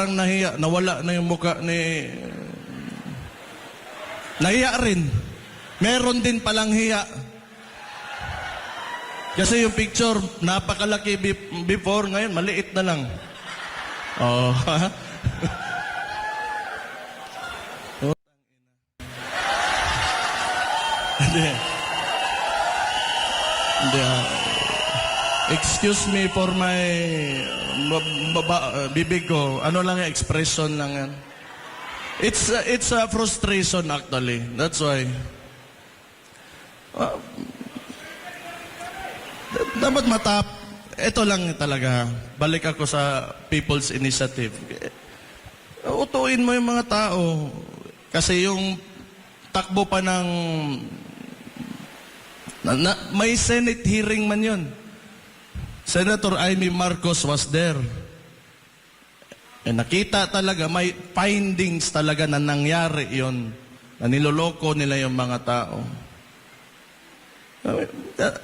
parang nahiya, nawala na yung muka ni... Nahiya rin. Meron din palang hiya. Kasi yung picture, napakalaki be- before, ngayon maliit na lang. Oh, Hindi. Hindi. Excuse me for my uh, bibig ko. Ano lang yung expression lang yan. It's uh, it's a frustration actually. That's why. Uh, dapat matap. Ito lang talaga. Balik ako sa People's Initiative. Utuin mo yung mga tao. Kasi yung takbo pa ng na, na- may Senate hearing man yun. Senator Amy Marcos was there. Eh, nakita talaga, may findings talaga na nangyari yon na niloloko nila yung mga tao.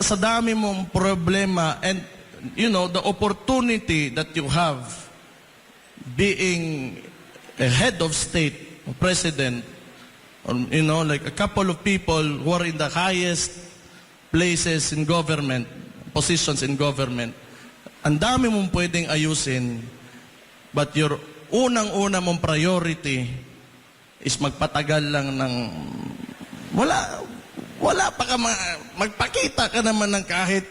Sa dami mong problema and you know, the opportunity that you have being a head of state, a president, or, you know, like a couple of people who are in the highest places in government, positions in government, ang dami mong pwedeng ayusin, but your unang-una mong priority is magpatagal lang ng wala wala pa ka ma- magpakita ka naman ng kahit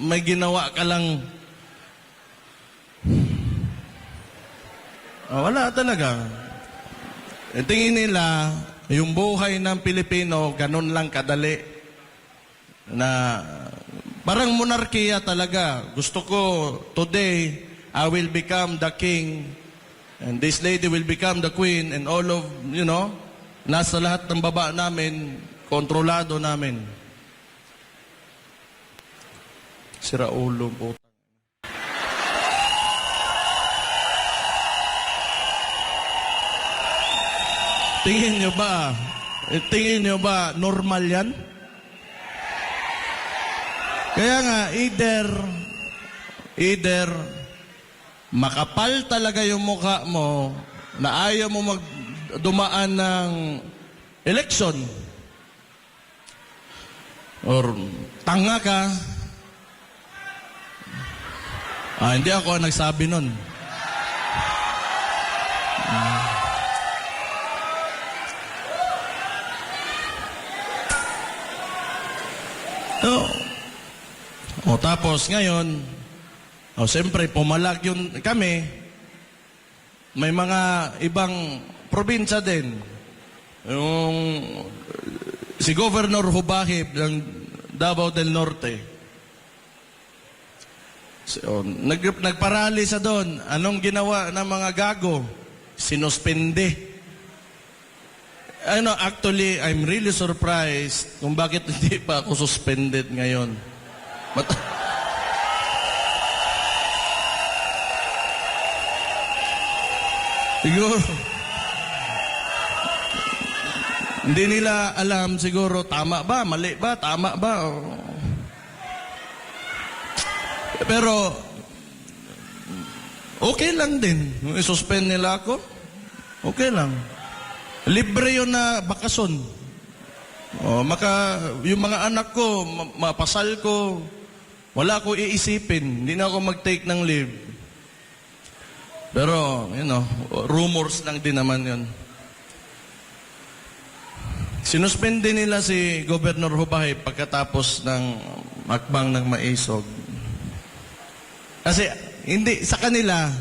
may ginawa ka lang. Ah, wala talaga. Eh, tingin nila yung buhay ng Pilipino ganun lang kadali na parang monarkiya talaga. Gusto ko today I will become the king and this lady will become the queen and all of, you know, nasa lahat ng baba namin, kontrolado namin. Sira ulo po. Tingin nyo ba, tingin nyo ba normal yan? Kaya nga, either, either, makapal talaga yung mukha mo na ayaw mo mag dumaan ng election or tanga ka. Ah, hindi ako ang nagsabi nun. Oh. Tapos ngayon, o siyempre pumalag yun kami, may mga ibang probinsya din. Yung si Governor Hubahib ng Davao del Norte. So, nag, nagparali sa doon. Anong ginawa ng mga gago? Sinuspende. Ano, actually, I'm really surprised kung bakit hindi pa ako suspended ngayon. Mat- siguro, hindi nila alam siguro tama ba, mali ba, tama ba. Pero, okay lang din. I-suspend nila ako, okay lang. Libre yun na bakasyon. O, maka, yung mga anak ko, ma- mapasal ko, wala ko iisipin. Hindi na ako mag-take ng leave. Pero, you know, rumors lang din naman yun. Sinuspende nila si Governor Hubahay pagkatapos ng makbang ng maisog. Kasi, hindi, sa kanila,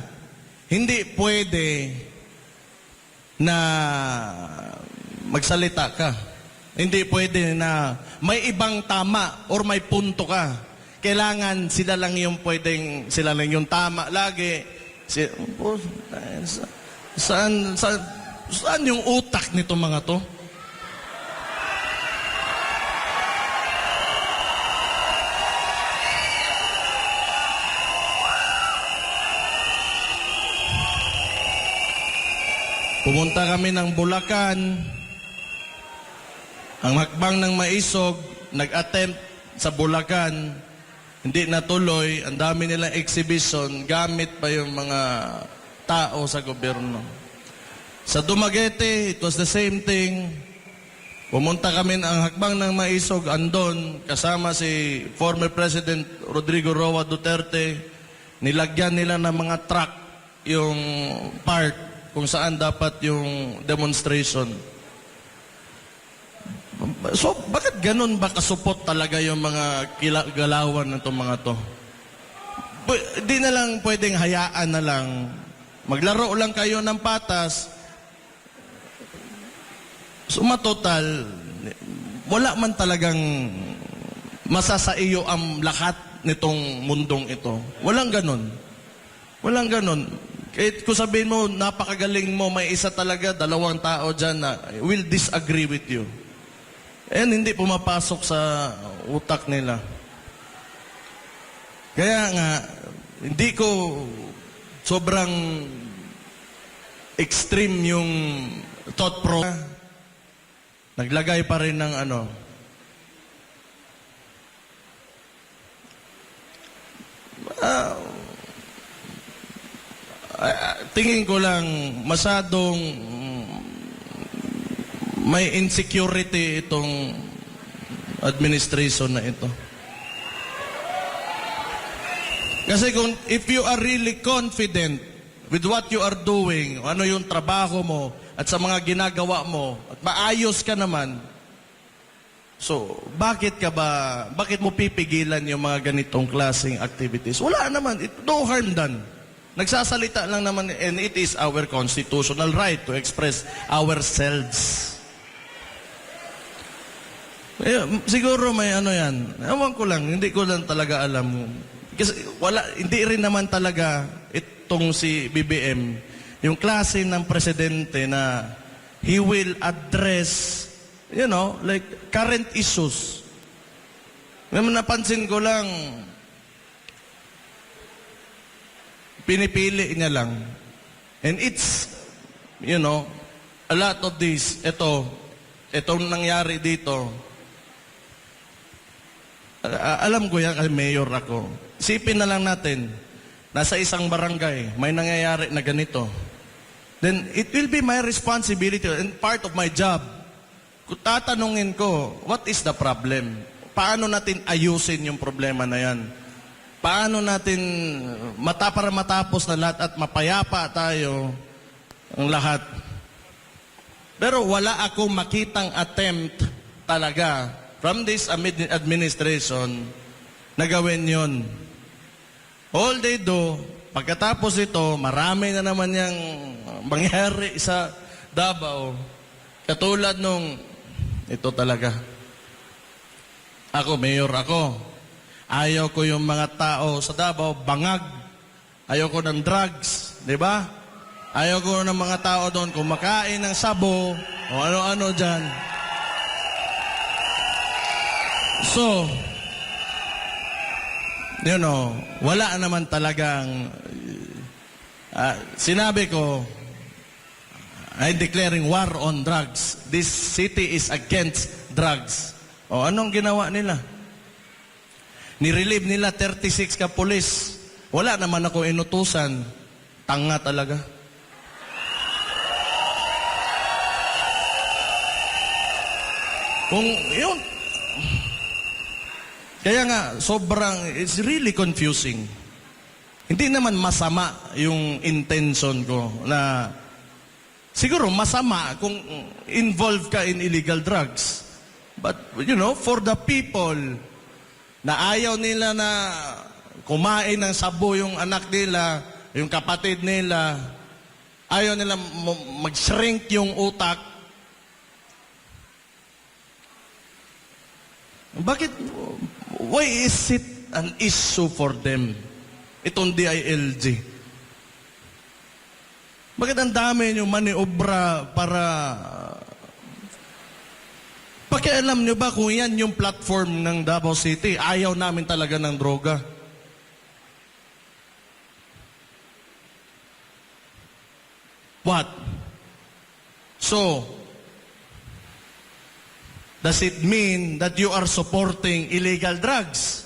hindi pwede na magsalita ka. Hindi pwede na may ibang tama or may punto ka. Kailangan sila lang yung pwedeng, sila lang yung tama lagi. Si, oh, sa- saan, saan, saan yung utak nito mga to? Pumunta kami ng Bulacan. Ang hakbang ng maisog, nag-attempt sa Bulacan. Hindi natuloy. Ang dami nilang exhibition. Gamit pa yung mga tao sa gobyerno. Sa Dumaguete, it was the same thing. Pumunta kami ang hakbang ng Maisog, andon, kasama si former President Rodrigo Roa Duterte. Nilagyan nila ng mga truck yung part kung saan dapat yung demonstration. So, bakit ganun ba kasupot talaga yung mga galawan ng itong mga to? Pu- Di na lang pwedeng hayaan na lang. Maglaro lang kayo ng patas. Suma total, wala man talagang masasa iyo ang lahat nitong mundong ito. Walang ganun. Walang ganun. Kahit kung sabihin mo, napakagaling mo, may isa talaga, dalawang tao dyan na will disagree with you. And hindi pumapasok sa utak nila. Kaya nga, hindi ko sobrang extreme yung thought pro. Naglagay pa rin ng ano. Ah, tingin ko lang masadong may insecurity itong administration na ito. Kasi kung if you are really confident with what you are doing, ano yung trabaho mo at sa mga ginagawa mo at maayos ka naman, so bakit ka ba, bakit mo pipigilan yung mga ganitong klaseng activities? Wala naman, it, no harm done. Nagsasalita lang naman and it is our constitutional right to express ourselves. Eh, siguro may ano yan. Ewan ko lang, hindi ko lang talaga alam. Kasi wala, hindi rin naman talaga itong si BBM, yung klase ng presidente na he will address, you know, like current issues. Ngayon napansin ko lang, pinipili niya lang. And it's, you know, a lot of this, ito, itong nangyari dito, alam ko yan kasi mayor ako. Sipin na lang natin, nasa isang barangay, may nangyayari na ganito. Then it will be my responsibility and part of my job. Kung tatanungin ko, what is the problem? Paano natin ayusin yung problema na yan? Paano natin mata para matapos na lahat at mapayapa tayo ang lahat? Pero wala akong makitang attempt talaga from this administration na gawin yon. All they do, pagkatapos ito, marami na naman yung mangyari sa Davao. Katulad nung, ito talaga. Ako, mayor ako. Ayaw ko yung mga tao sa Davao, bangag. Ayaw ko ng drugs, di ba? Ayaw ko ng mga tao doon kumakain ng sabo o ano-ano dyan. So, you know, wala naman talagang ah, sinabi ko I'm declaring war on drugs. This city is against drugs. O anong ginawa nila? Nirelieve nila 36 ka pulis. Wala naman ako inutusan. Tanga talaga. Kung yun, kaya nga, sobrang, it's really confusing. Hindi naman masama yung intention ko na siguro masama kung involved ka in illegal drugs. But, you know, for the people na ayaw nila na kumain ng sabo yung anak nila, yung kapatid nila, ayaw nila mag-shrink yung utak, Bakit, why is it an issue for them? Itong DILG. Bakit ang dami nyo maniobra para... Pakialam nyo ba kung yan yung platform ng Davao City? Ayaw namin talaga ng droga. What? So, Does it mean that you are supporting illegal drugs?